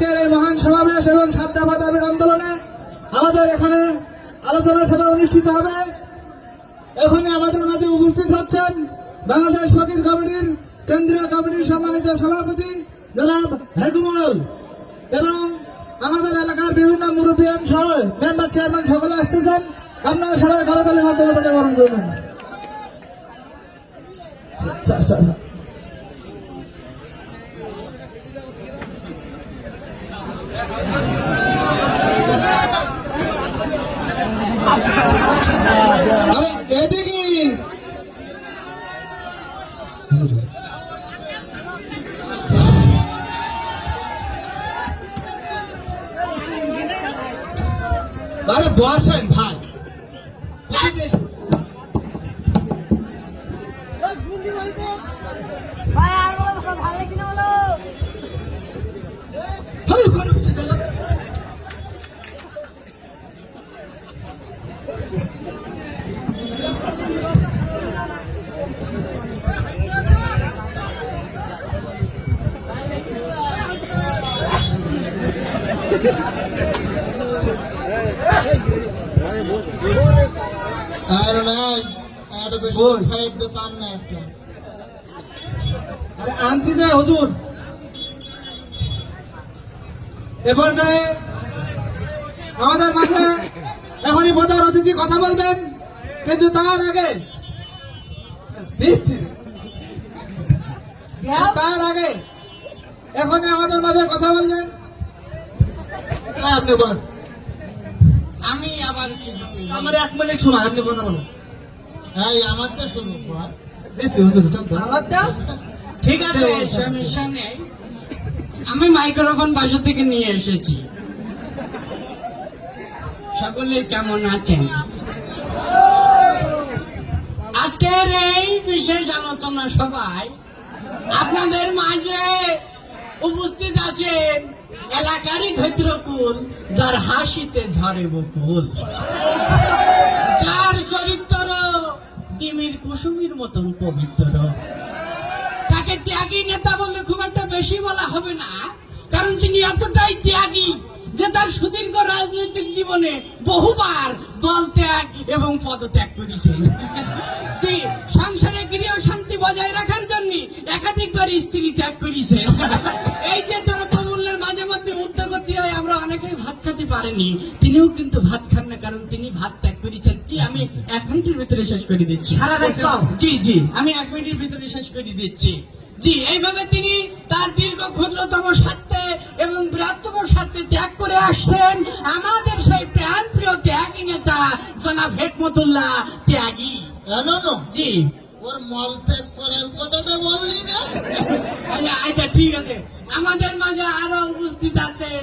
আজকের এই মহান সমাবেশ এবং দফা দাবির আন্দোলনে আমাদের এখানে আলোচনা সভা অনুষ্ঠিত হবে। এখানে আমাদের মাঝে উপস্থিত হচ্ছেন বাংলাদেশ ফকির কমিটির কেন্দ্রীয় কমিটির সম্মানিত সভাপতি জনাব হেকুমল এবং আমাদের এলাকার বিভিন্ন মুরব্বিয়ান সহ মেম্বার চেয়ারম্যান সকলে আসতেছেন। আপনারা সবাই করতালির মাধ্যমে তাদের বরণ করবেন স্যার, স্যার, স্যার। আরে এদিকে। আরে বসেন ভাই। আর নাই আর বেশি খাইতে পান না একটা। আরে আনতে যায় হুজুর। এ পর্যায়ে আমাদের মাঠে এখনই প্রধান অতিথি কথা বলবেন কিন্তু তার আগে। তার আগে এখনই আমাদের মাঝে কথা বলবেন। হ্যাঁ আপনি বলেন। আমি আবার কিছু আমার এক মিনিট সময় আপনি কথা বলেন। এই আমার তো শুরু কর দিচ্ছি হুজুর চলতে ঠিক আছে সমস্যা নেই। আমি মাইক্রোফোন বাসা থেকে নিয়ে এসেছি। সকলে কেমন আছেন? আজকের এই বিশেষ আলোচনা সভায় আপনাদের মাঝে উপস্থিত আছেন এলাকারই যার হাসিতে ঝরে বকুল যার চরিত্র ডিমির কুসুমির মতন পবিত্র। তাকে ত্যাগী নেতা বললে খুব একটা বেশি বলা হবে না, কারণ তিনি এতটাই ত্যাগী যে তার সুদীর্ঘ রাজনৈতিক জীবনে বহুবার দল ত্যাগ এবং পদত্যাগ করেছেন। জি সংসারে গৃহ শান্তি বজায় রাখার জন্য একাধিকবার স্ত্রী ত্যাগ করেছেন। পারিনি তিনিও কিন্তু ভাত খান না কারণ তিনি ভাত ত্যাগ করেছেন জি আমি এক মিনিটের ভিতরে শেষ করে দিচ্ছি। কম। জি জি আমি এক মিনিটের ভিতরে শেষ করে দিচ্ছি। জি এইভাবে তিনি তার দীর্ঘ ক্ষুদ্রতম স্বার্থে এবং বৃহত্তম স্বার্থে ত্যাগ করে আসছেন। আমাদের সেই প্রাণ প্রিয় ত্যাগী নেতা জনাব হেকমতুল্লাহ ত্যাগী। জি। ওর মল ত্যাগ করার কথাটা বললি না? আচ্ছা আচ্ছা ঠিক আছে। আমাদের মাঝে আরও উপস্থিত আছেন।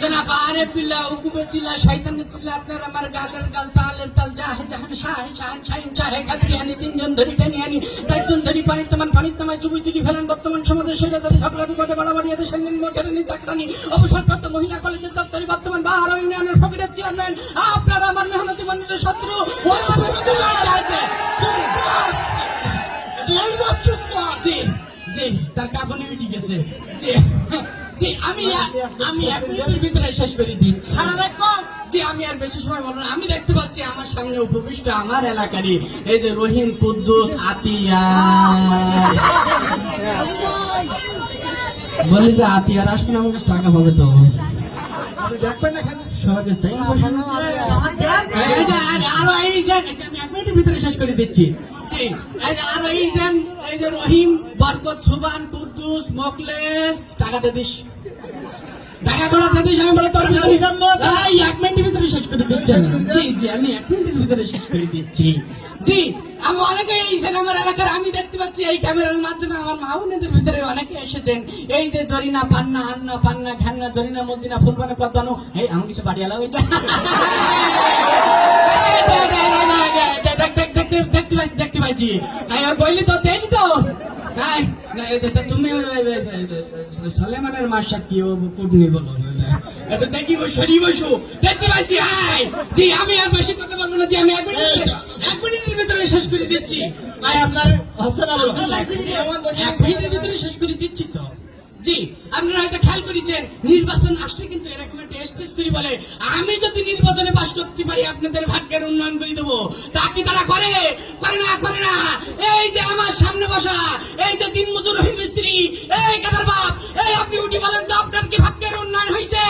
জনাব আরেফ বিল্লাহ উকুবে চিল্লা শয়তানের চিল্লা আপনার আমার গালের গাল তালের তাল জাহে জাহান শাহে শাহান শাহিন শাহে কাদরি হানি তিনজন ধরি টানি হানি চারজন ধরি পানি তেমন পানি তেমন চুবি চুরি ফেলেন। বর্তমান সমাজে সেরা ধরে ঝগড়া বিপদে বাড়াবাড়ি এদের সৈন্য মোচারানি চাকরানি অবসরপ্রাপ্ত মহিলা কলেজের দপ্তরি বর্তমান বাহার ইউনিয়নের ফকিরের চেয়ারম্যান। আপনারা আমার মেহনতি মানুষের শত্রু। আছে। জি জি তার কাপড় মিটি গেছে। জি। জি আমি আমি এক মিনিটের ভিতরে শেষ করে দিই। সারা রাখব জি আমি আর বেশি সময় বলব আমি দেখতে পাচ্ছি আমার সামনে উপবিষ্ট আমার এলাকারই এই যে রহিম কুদ্দুস আতিয়া। বলি যে আতিয়ার আসবেন আমার কাছে টাকা পাবে তো। দেখবেন না খালি। সবাইকে চাই এই যে আর- আরও এই যে আমি এক মিনিটের ভিতরে শেষ করে দিচ্ছি। এই যে আরও এই যে এই যে রহিম বরকত সুবান কুদ্দুস মোকলেস টাকা দিস। টাকা করে দিস আমি বলে তোর ভিতরে এই এক মিনিটের ভিতরে শেষ করে দিচ্ছি। জি জি আমি এক মিনিটের ভিতরে শেষ করে দিচ্ছি। জি আমি অনেকে এসেছেন আমার এলাকার আমি দেখতে পাচ্ছি এই ক্যামেরার মাধ্যমে আমার মাহবুনেদের ভিতরে অনেকে এসেছেন। এই যে জরিনা পান্না হান্না পান্না ঘান্না জরিনা মদিনা ফুলবানা কদ্দানো এই আমি কিছু বাড়ি এলাম দেখতে দেখতে পাইছি দেখতে পাইছি। আর তো তো? তুমি সুলেমানের বলো এটা দেখি বসো দেখতে হাই! জি আমি আর বেশি কথা বলব না যে আমি এক মিনিট এক মিনিটের ভিতরে শেষ করে দিচ্ছি। ভাই আপনার হচ্ছে এক মিনিটের ভিতরে শেষ করে দিচ্ছি তো। জি আপনারা হয়তো খেয়াল করেছেন নির্বাচন আসলে কিন্তু এরকম স্টেজ করি বলে আমি যদি নির্বাচনে পাশ করতে পারি আপনাদের ভাগ্যের উন্নয়ন করে দেবো তা কি তারা করে করে না করে না এই যে আমার সামনে বসা এই যে দিন মজুর রহিম মিস্ত্রি এই কাদার বাপ এই আপনি উঠি বলেন তো আপনার কি ভাগ্যের উন্নয়ন হয়েছে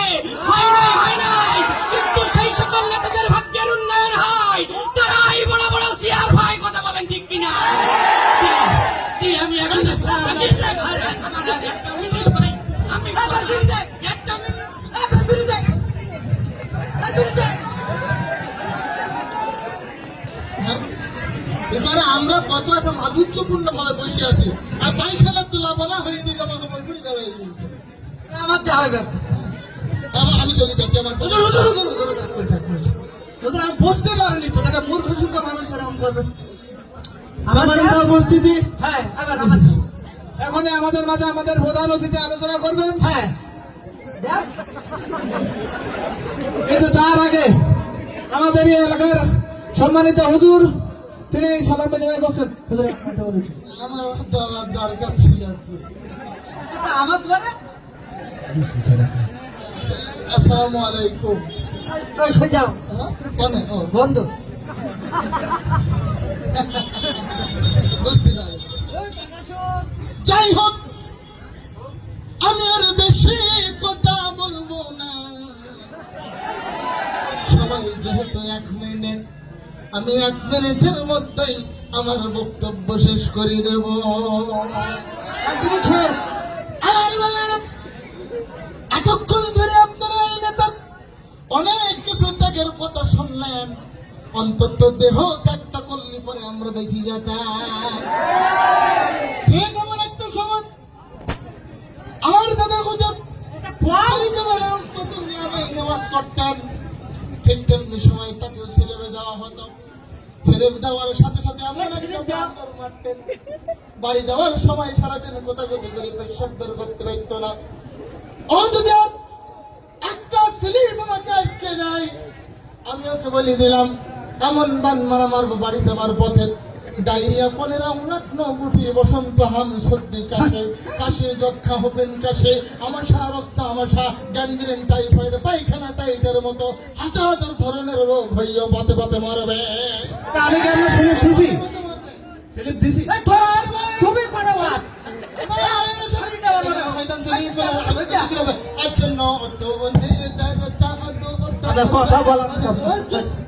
হয় নাই হয় নাই কিন্তু সেই সকল নেতাদের ভাগ্যের উন্নয়ন হয় তারাই বড় বড় সিয়ার ভাই কথা বলেন ঠিক কিনা আমি একটা এখানে আমরা কত একটা মাধুর্যপূর্ণ ভাবে বসে আছি আর পায়খানা তো লাভনা হয়নি জামা কাপড় করে দাঁড়াই দিয়েছে আমার দেওয়া হবে আমি চলে যাচ্ছি আমার আমি পারিনি তো একটা মূর্খ মানুষ এরকম করবে উপস্থিতি হ্যাঁ এখন আমাদের মাঝে আমাদের প্রধান অতিথি আলোচনা করবেন হ্যাঁ কিন্তু তার আগে আমাদের এই এলাকার সম্মানিত হুজুর তিনি সালাম বিনিময় করছেন। হুজুর, একটা বলুন। আমার দেওয়ার দরকার ছিল আর কি। আমার দ্বারা আসসালামু আলাইকুম। ওই সোজাও হ্যাঁ? ও বন্ধ। বুঝতে পেরেছি। যাই হোক আমি এক মিনিটের মধ্যেই আমার বক্তব্য শেষ করে দেব। আমার এতক্ষণ ধরে আপনারা এই নেতা অনেক কিছু ত্যাগের কথা শুনলেন। অন্তত দেহ ত্যাগটা করলে পরে আমরা বেশি যেতাম। ঠিক এমন একটা সময় আমার দাদা নামাজ করতেন ঠিক তেমনি সময় তাকেও ছেলেবে দেওয়া হতো। ছেলেবে দেওয়ার সাথে সাথে মারতেন। বাড়ি দেওয়ার সময় সারাদিন কোথা কোথা করে পেশাব বের করতে পারতো না। ও যদি একটা ছেলে আমাকে আজকে যায়। আমি ওকে বলি দিলাম এমন বান মারা মারবো বাড়ি দেওয়ার পথে ডায়রিয়া কলেরা উনাটন গুটি বসন্ত হাম সর্দি কাশে কাশে যক্ষা হবেন কাশে আমাশা রক্ত আমাশা গ্যানগ্রেন টাইফয়েড পায়খানা টাইটের মতো হাজার হাজার ধরনের রোগ হইয়া বাতে বাতে মারবে। আমি কি আপনার স্লিপ দিছি? স্লিপ দিছি? তুমি করো বাদ আপনার কথা বলার আবার কথা